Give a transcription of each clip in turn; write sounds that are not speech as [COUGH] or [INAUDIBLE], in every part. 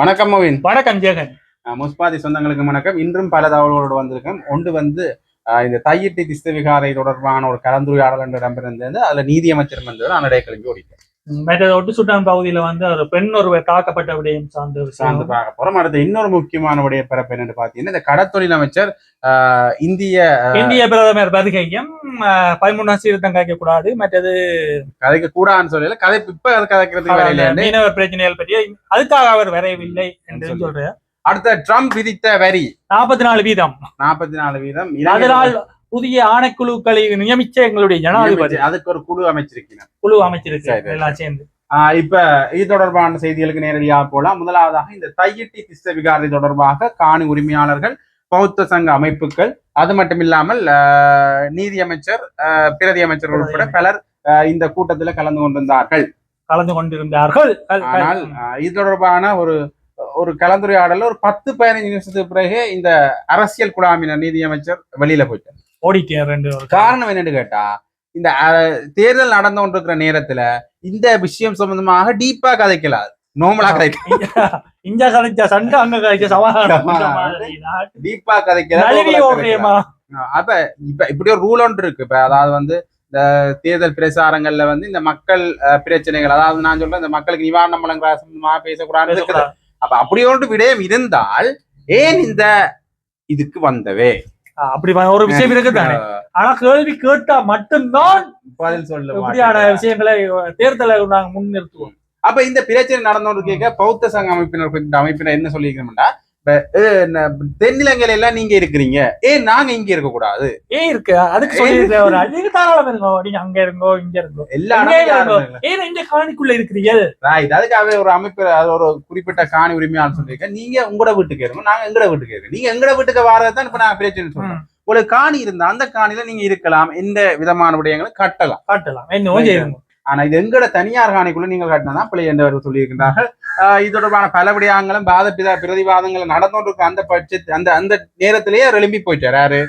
வணக்கம் மோவின். வணக்கம் ஜெகன். முஸ்பாதி சொந்தங்களுக்கு வணக்கம். இன்றும் பல தகவல்களோடு வந்திருக்கோம் ஒன்று வந்து இந்த தையிட்டி திஸ்த விகாரை தொடர்பான ஒரு கலந்துரையாடல் என்று இடம்பெற்றிருந்தது அதுல நீதியமைச்சர் வந்து அன்னடைய கிளம்பி ஓடிட்டார். மற்றது ஒட்டு சுட்டான் பகுதியில வந்து ஒரு பெண் ஒருவர் தாக்கப்பட்ட விடயம் சார்ந்த சார்ந்து பார்க்க போறோம். அடுத்து இன்னொரு முக்கியமான உடைய பிறப்பு என்னன்னு பாத்தீங்கன்னா இந்த கடத்தொழில் அமைச்சர் இந்திய இந்திய பிரதமர் அஹ், பதிமூணாம் சீர்திருத்தம் கலைக்க கூடாது மற்றது கதைக்கு கூடான்னு சொல்லல. கதை இப்ப அது இல்லைன்னு மீனவர் பிரச்சனைகள் பற்றி அதுக்காக அவர் வரையவில்லை என்று. சொல்றார். அடுத்த ட்ரம்ப் விதித்த வரி. நாற்பத்தி நாலு வீதம். நாற்பத்தி நாலு வீதம். அதனால் புதிய ஆணைக்குழுக்களை நியமிச்ச எங்களுடைய ஜனாதிபதி. அதுக்கு ஒரு குழு அமைச்சிருக்கிறார். குழு அமைச்சிருக்கு சரி. எல்லாம் சேர்ந்து. இப்ப இது தொடர்பான செய்திகளுக்கு நேரடியாக போலாம். முதலாவதாக இந்த தையிட்டி திஸ்த விகாரை தொடர்பாக காணி உரிமையாளர்கள் பௌத்த சங்க அமைப்புகள் அது மட்டும் இல்லாமல் ஆஹ், நீதி அமைச்சர் ஆஹ், பிரதி அமைச்சர்கள் உட்பட பலர் இந்த கூட்டத்தில் கலந்து கொண்டிருந்தார்கள். கலந்து கொண்டிருந்தார்கள். ஆனால் இது தொடர்பான ஒரு ஒரு கலந்துரையாடல ஒரு பத்து பதினஞ்சு நிமிஷத்துக்கு பிறகு இந்த அரசியல் குழாமினர் நீதி அமைச்சர் வெளியில போயிட்டார். ஓடிட்டேன் ரெண்டு காரணம் என்னன்னு கேட்டா இந்த தேர்தல் நடந்து கொண்டிருக்கிற நேரத்துல இந்த விஷயம் சம்பந்தமாக டீப்பா கதைக்கலாது நோமலா கதைக்கலாம் இங்க கழிச்ச சண்டை அங்க கழிச்ச சமாதானம். [LAUGHS] டீப்பா கதைக்கலாம் அப்ப இப்ப இப்படி ஒரு ரூல் ஒன்று இருக்கு. இப்ப அதாவது வந்து இந்த தேர்தல் பிரச்சாரங்கள்ல வந்து இந்த மக்கள் பிரச்சனைகள் அதாவது நான் சொல்றேன் இந்த மக்களுக்கு நிவாரணம் வழங்குற சம்பந்தமாக பேசக்கூடாது. அப்ப அப்படி ஒன்று விடயம் இருந்தால் ஏன் இந்த இதுக்கு வந்தவே? அப்படி ஒரு விஷயம் இருக்குதானே? ஆனா கேள்வி கேட்டா மட்டும்தான் பதில் சொல்ல மாட்டேங்கிறார். விஷயங்களை தேர்தலை நாங்க முன்னிறுத்துவோம். அப்ப இந்த பிரச்சனை நடந்தோன்னு கேட்க பௌத்த சங்க அமைப்பினர் அமைப்பினர் என்ன சொல்லியிருக்கோம்னா தென்னிலங்கையில எல்லாம் நீங்க இருக்கிறீங்க. ஏன் நாங்க இங்க இருக்க கூடாது? ஏன் இருக்கு? அதுக்கு சொல்லி ஒரு தாராளம் இருங்கோ நீங்க அங்க இருங்கோ இங்க இருங்கோ. எல்லா அங்கே இடமும் இருங்கோ. யாரும் இல்லை. ஏன் இந்த காணிக்குள்ள இருக்கிறீர்கள் Right. அதுக்காக ஒரு அமைப்பு அது ஒரு குறிப்பிட்ட காணி உரிமையாளர் சொல்லியிருக்க நீங்க உங்களோட வீட்டுக்கு இருங்க நாங்க எங்கட வீட்டுக்கு இருக்கோம் நீங்க எங்கட வீட்டுக்கு வரதான் இப்ப நாங்க பிரச்சனை சொல்றோம் உங்களுக்கு காணி இருந்தா அந்த காணியில நீங்க இருக்கலாம். எந்த விதமான விடயங்களை கட்டலாம். காட்டலாம். செய்யுங்க ஆனா இது எங்கட தனியார் காணிக்குள்ள நீங்கள் கட்டினா பிள்ளை என்று சொல்லியிருக்கின்றார்கள். இது தொடர்பான பல விடயங்களும் பாதபித பிரதிவாதங்கள் நடந்தோன்றிருக்க அந்த பட்சத்து அந்த அந்த நேரத்திலேயே எழும்பி போயிட்டார். யாரு?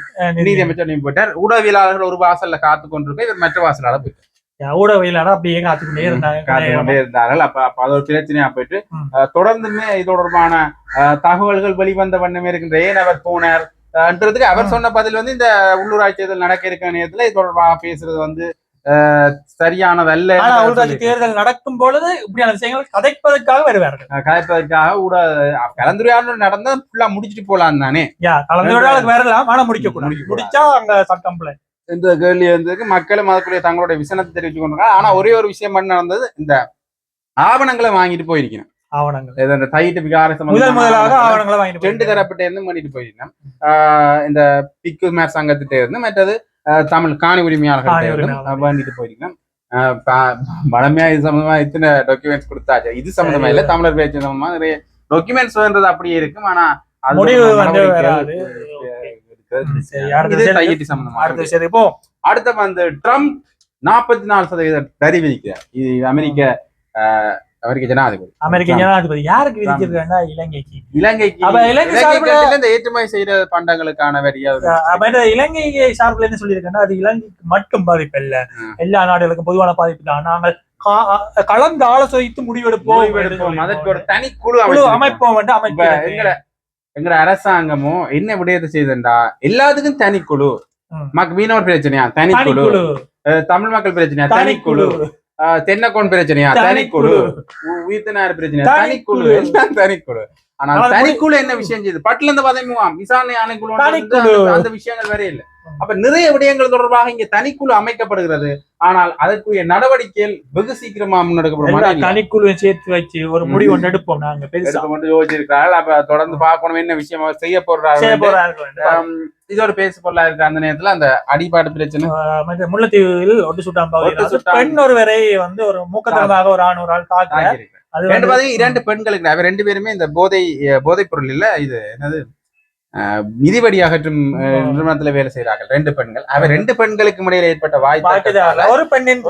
நீதியமைச்சர் எழும்பி போயிட்டார். ஊடகவியலாளர்கள் ஒரு வாசல்ல காத்து கொண்டிருக்க இவர் மற்ற வாசலால போயிட்டார். ஊடகவியலாளர் அப்படியே காத்துக்கிட்டே காத்து இருந்தாங்க. கொண்டே இருந்தார்கள். அப்ப அப்ப அது ஒரு பிரச்சனையா போயிட்டு தொடர்ந்துமே இது தொடர்பான தகவல்கள் வெளிவந்த வண்ணமே இருக்கின்ற ஏன் அவர் போனார்? அவர். சொன்ன பதில் வந்து இந்த உள்ளூராட்சி தேர்தல் நடக்க இருக்கிற நேரத்துல இது தொடர்பாக பேசுறது வந்து சரியானதல்ல உள்ளாட்சி தேர்தல் நடக்கும் பொழுது இப்படியான விஷயங்கள் கதைப்பதற்காக வருவார்கள். ஆஹ் கலைப்பதற்காக ஊட கலந்துரையாடல் நடந்தா ஃபுல்லா முடிச்சிட்டு போலாம் தானே. யா கலந்துரையாடலுக்கு வரலாம் ஆனா முடிக்க கூடாது. முடிச்சா அங்க சட்டம் பிள்ளை. இந்த கேள்வி வந்ததுக்கு மக்களும் அதுக்குரிய தங்களுடைய விசனத்தை தெரிவிச்சு கொண்டிருக்காங்க. ஆனா ஒரே ஒரு விஷயம் மட்டும் நடந்தது இந்த ஆவணங்களை வாங்கிட்டு போயிருக்கணும் ஆவணங்கள். இது அந்த தைட்டு விகார முதல் சம்பந்தமான முதலாக ஆவணங்களை வாங்கிட்டு ரெண்டு. தரப்பிட்ட இருந்து பண்ணிட்டு போயிருந்தோம் இந்த பிக்கு மேர் சங்கத்திட்ட இருந்து மற்றது தமிழ் காணி உரிமையாளர்கள். வேண்டிட்டு போயிருக்கோம் வளமையா இது சம்பந்தமா இத்தனை டாக்குமெண்ட்ஸ் கொடுத்தாச்சு. இது சம்பந்தமா இல்ல தமிழர் பேச்சு சம்பந்தமா நிறைய டாக்குமெண்ட்ஸ் வேண்டது அப்படியே இருக்கும். ஆனா அது முடிவு வந்து வராது. அடுத்த வந்து ட்ரம்ப் நாற்பத்தி நாலு சதவீத வரி விதிக்கிறார். இது அமெரிக்க அமெரிக்க ஜனாதிபதி. அமெரிக்க. ஜனாதிபதி. யாருக்கு விதிச்சிருக்காங்க? இலங்கைக்கு. இலங்கைக்கு அப்ப இலங்கை சார்பில் இந்த ஏற்றுமதி செய்யற பண்டங்களுக்கான வரி அவர் அப்ப இலங்கை சார்பில் என்ன சொல்லியிருக்காங்கன்னா அது இலங்கைக்கு மட்டும் பாதிப்பு இல்ல. எல்லா நாடுகளுக்கும் பொதுவான பாதிப்பு தான். நாங்கள் கலந்து ஆலோசித்து முடிவெடுப்போம் அதற்கு ஒரு தனி குழு. அமைப்போம் வந்து அமைப்பு எங்கட அரசாங்கமும் என்ன விடயத்தை செய்தண்டா? எல்லாத்துக்கும் தனி குழு ம். மக் மீனவர் பிரச்சனையா? தனி குழு தனிக்குழு தமிழ் மக்கள் பிரச்சனையா? தனி குழு தனிக்குழு. தென்னக்கோன் பிரச்சனையா? தனி குழு. உ- உயிர்த்தனார் பிரச்சனையா? தனி குழு. [LAUGHS] தனிக்குழு. எல்லாம் தனி குழு ஆனா ஆனா தனி குழு என்ன விஷயம் செய்யுது பட்டுல இருந்து பதவிமுகாம் விசாரணை ஆணைக்குழு தனிக்குழு. அந்த- விஷயங்கள் வரைய இல்ல. அப்ப நிறைய விடயங்கள் தொடர்பாக இங்க தனிக்குழு அமைக்கப்படுகிறது. ஆனால் அதற்குரிய நடவடிக்கைகள் வெகு சீக்கிரமா முன்னெடுக்கப்படும். தனிக்குழுவையும் சேர்த்து வச்சு ஒரு முடிவு ஒன்று எடுப்போம் நாங்க யோசிச்சிருக்கிறார்கள். அப்ப தொடர்ந்து பார்க்கணும் என்ன விஷயம் செய்ய போறாரு இது ஒரு பேசு பொருளா இருக்கு அந்த நேரத்துல அந்த அடிபாடு பிரச்சனை முல்லைத்தீவில் ஒட்டு சுட்டான் பகுதியில். பெண் ஒருவரை வந்து ஒரு மூக்கத்தனமாக ஒரு ஆண் ஒரு ஆள் தாக்க. அது ரெண்டு பாத்தீங்கன்னா இரண்டு பெண்களுக்கு அவர் ரெண்டு பேருமே இந்த போதை போதைப் பொருள் இல்ல இது என்னது மிதிவடி அகற்றும். நிறுவனத்துல வேலை செய்கிறார்கள் ரெண்டு பெண்கள் அவர் ரெண்டு பெண்களுக்கு இடையில ஏற்பட்ட வாய்ப்பு ஒரு பெண்ணின்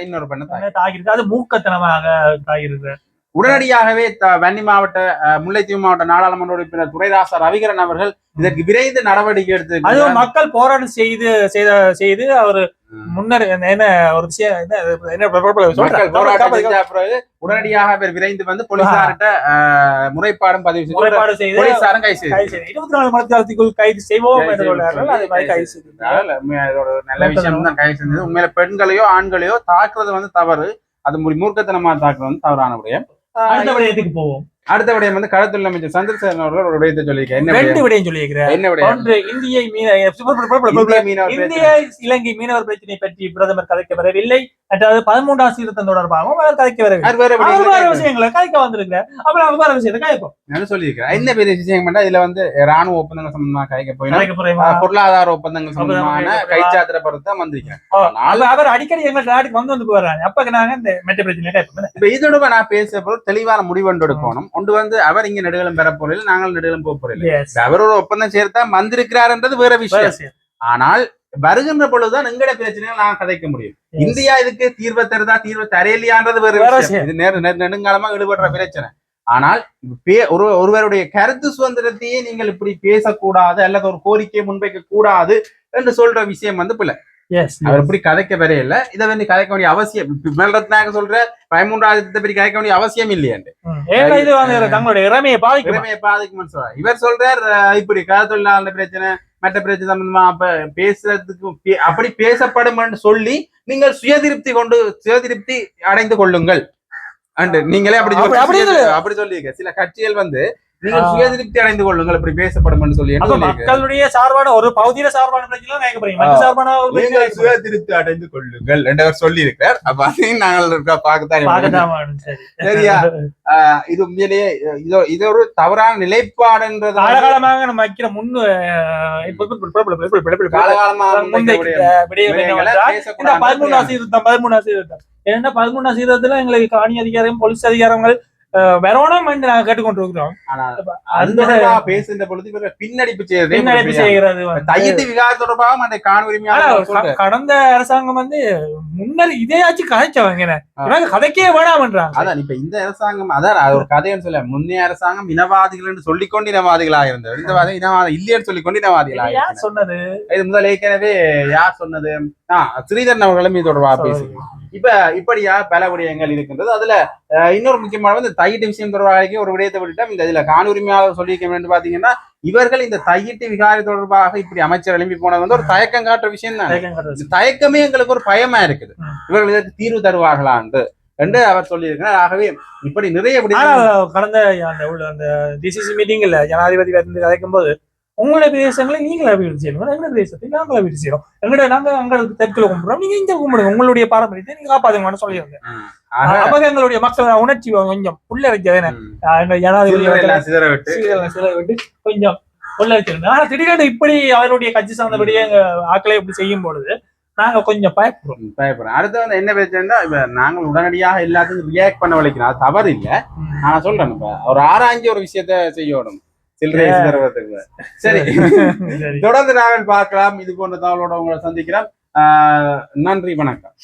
இன்னொரு பெண்ணை தாக்கி- தாக்கிருக்கு அது மூக்கத்தனமாக தாக்கிருக்கு உடனடியாகவே வன்னி மாவட்ட முல்லைத்தீவு மாவட்ட நாடாளுமன்ற உறுப்பினர் துரைராசா ரவிகரன் அவர்கள் இதற்கு விரைந்து நடவடிக்கை எடுத்து அதுவும் மக்கள் போராட்டம் செய்து செய்த செய்து அவர் முன்னர் என்ன ஒரு விஷயம் என்ன பிறகு உடனடியாக அவர் விரைந்து வந்து போலீசார்கிட்ட முறைப்பாடும் பதிவு செய்து முறைப்பாடு செய்து போலீசாரும் கைது செய்து இருபத்தி நாலு மணி நேரத்துக்குள் கைது செய்வோம் கைது என்று சொல்றார்கள் அது மாதிரி கைது செய்து அதனால உண்மையா இது ஒரு நல்ல விஷயம் தான் கைது செஞ்சது உண்மையில பெண்களையோ ஆண்களையோ தாக்குறது வந்து தவறு. அது மூர்க்கத்தனமா தாக்குறது வந்து தவறான விடயம். அடுத்த விடயத்துக்கு போவோம். அடுத்த விடயம் வந்து கடத்துள்ள அமைச்சர் சந்திரசேகரன் அவர்கள் ஒரு விடயத்தை சொல்லியிருக்காரு. என்ன ரெண்டு விடயம்? சொல்லியிருக்கிறேன் என்ன விடயம்? ஒன்று இந்திய மீன இந்திய இலங்கை மீனவர் பிரச்சனை பற்றி பிரதமர் கதைக்க வரவில்லை. அதாவது பதிமூன்றாம் சீர்திருத்தம் தொடர்பாகவும் அவர் கதைக்க வரவில்லை. அது விஷயங்களை கதைக்க வந்திருக்கிறார். அப்புறம் அவர் வேற விஷயத்தை கதைப்போம். நான் சொல்லியிருக்கிறேன் என்ன பெரிய விஷயம் பண்ணா இதுல வந்து ராணுவ ஒப்பந்தங்கள் சம்பந்தமா கதைக்க ஆஹ், பொருளாதார ஒப்பந்தங்கள் சம்பந்தமான கைச்சாத்திர பொறுத்து வந்திருக்கிறேன் அவர் அடிக்கடி எங்க நாட்டுக்கு வந்து வந்து போறாங்க அப்ப நாங்க இந்த மெட்ட பிரச்சனை இதோட நான் பேசுற தெளிவான முடிவு எடுக்கணும். ஒன்று வந்து அவர் இங்க நெடுகளும் பெற போறதில்லை நாங்கள் நெடுகளும் போக போறதில்லை Yes. அவர் ஒரு ஒப்பந்தம் சேர்த்தா வந்திருக்கிறார்ன்றது வேற வேற விஷயம். ஆனால் வருகின்ற பொழுதுதான் எங்கட பிரச்சனைகள் நான் கதைக்க முடியும். இந்தியா இதுக்கு தீர்வு தருதா தீர்வு தரையிலையான்றது வேற விஷயம். இது நெடுங்காலமா ஈடுபடுற பிரச்சனை ஆனால் பே- ஒரு ஒருவருடைய கருத்து சுதந்திரத்தையே நீங்கள் இப்படி பேசக்கூடாது அல்லது ஒரு கோரிக்கையை முன்வைக்க கூடாது என்று சொல்ற விஷயம் வந்து பிள்ளை. அவர் இப்படி கதைக்க வரையில இதை வந்து கதைக்க வேண்டிய அவசியம் இப்ப மேல்ரத்னாக சொல்ற பதிமூன்றாயிரத்தை பற்றி கதைக்க வேண்டிய அவசியம் இல்லையாண்டு இது தங்களுடைய இறமையை பாதிக்கும்? திறமையை பாதிக்கும்னு சொல்றாரு. இவர் சொல்றார் இப்படி கருத்தொழிலாளர் பிரச்சனை மற்ற பிரச்சனை சம்பந்தமா அப்ப பேசுறதுக்கு அப்படி பேசப்படும் சொல்லி நீங்கள் சுயதிருப்தி கொண்டு சுயதிருப்தி அடைந்து கொள்ளுங்கள். அண்டு நீங்களே அப்படி அப்படி- அப்படி சொல்லி அப்படி சொல்லியிருக்க. சில கட்சிகள் வந்து நீங்கள் சுய திருப்தி அடைந்து கொள்ளுங்கள். இப்படி பேசப்படும் சொல்லி மக்களுடைய சார்பான ஒரு பகுதியில சார்பான பிரச்சனை சார்பான நீங்கள் சுய திருப்தி அடைந்து கொள்ளுங்கள் என்றவர் சொல்லி இருக்கிறார் அப்ப அதையும் பார்க்கத்தான் சரியா? இது உண்மையிலேயே இதோ இது ஒரு தவறான நிலைப்பாடுன்றது காலகாலமாக நம்ம வைக்கிற முன் காலகாலமாக பதிமூணாம் சீர்திருத்தம் பதிமூணாம் சீர்திருத்தம். ஏன்னா பதிமூணாம் சீர்திருத்தத்துல எங்களுக்கு காணி அதிகாரம் போலீஸ் அதிகாரங்கள் அஹ், வரணும் என்று நாங்க கேட்டுக்கொண்டிருக்கிறோம் ஆனா, அந்த பேசுகின்ற பொழுது இவர்கள் பின்னடிப்பு செய்யறதே பின்னடைப்பு செய்கிறது தையத்து விகார தொடர்பாக அந்த காண கடந்த அரசாங்கம் வந்து முன்னர் இதையாச்சும் கதைச்சவங்க என்ன? ஆ. இவங்க கதைக்கே வேணாம்ன்றாங்க அதான் இப்ப இந்த அரசாங்கம் அதான் அது ஒரு கதைன்னு சொல்ல முன்னே அரசாங்கம் இனவாதிகள் என்று சொல்லிக்கொண்டு இனவாதிகளாக இருந்தவர் இந்த வாதம் இனவாதம் இல்லைன்னு சொல்லிக்கொண்டு இனவாதிகளாக இது யார் சொன்னது? இது முதல் ஏற்கனவே யார் சொன்னது? ஆ ஸ்ரீதரன் அவர்களும் இது தொடர்பாக பேசுகிறோம் இப்ப இப்படியா பல விடயங்கள் இருக்கின்றது. அதுல இன்னொரு முக்கியமான வந்து தையீட்டு விஷயம் தொடர்பாக ஒரு விடயத்தை விட்டுட்டோம் இந்த இதுல காண உரிமையாளர் சொல்லியிருக்க வேண்டும் பாத்தீங்கன்னா இவர்கள் இந்த தையீட்டு விகாரி தொடர்பாக இப்படி அமைச்சர் எழுப்பி போனது வந்து ஒரு தயக்கம் காட்டுற விஷயம் தான். தயக்கம் எங்களுக்கு ஒரு பயமா இருக்குது. இவர்கள் இதற்கு தீர்வு தருவார்களா என்று அவர் சொல்லியிருக்கிறார். ஆகவே இப்படி நிறைய கடந்த அந்த அந்த டிசிசி மீட்டிங்ல ஜனாதிபதி வந்து கதைக்கும் போது உங்களுடைய பிரதேசங்களை நீங்களே அபிவிருத்தி செய்யணும். எங்களுடைய பிரதேசத்தை நாங்கள் அபிவிருத்தி செய்யறோம். எங்களுடைய நாங்க அங்களுக்கு தெற்குல கும்பிடுறோம். நீங்க இங்க கும்பிடுங்க. உங்களுடைய பாரம்பரியத்தை நீங்க காப்பாதுங்கன்னு சொல்லியிருந்தேன். ஆக, அப்ப எங்களுடைய மக்கள் உணர்ச்சி கொஞ்சம் புள்ள வைக்கிறேன் ம், எங்க ஜனாதிபதி சில்லறை அவர்கள் எல்லாம் சிதற விட்டு. சில- சில விட்டு கொஞ்சம் புள்ள வச்சிருந்தேன் ஆனா திடீர்னு இப்படி அவருடைய கட்சி சார்ந்தபடியே எங்க ஆக்களை இப்படி செய்யும் பொழுது நாங்க கொஞ்சம் பயப்படுறோம். ம், பயப்படுறேன் அடுத்து வந்து என்ன பிரச்சனைனா இப்ப நாங்கள் உடனடியாக எல்லாத்துக்கும் ரியாக்ட் பண்ண வலிக்கிறோம் அது தவறு இல்ல நான் சொல்றேன் இப்ப ஒரு ஆராய்ஞ்சு ஒரு விஷயத்த செய்யணும். சில்லறை சிதறதுக்கு [LAUGHS] சரி. தொடர்ந்து நாங்கள் பார்க்கலாம். இது போன்ற தகவலோட உங்களை சந்திக்கிறோம். ஆஹ் நன்றி வணக்கம்.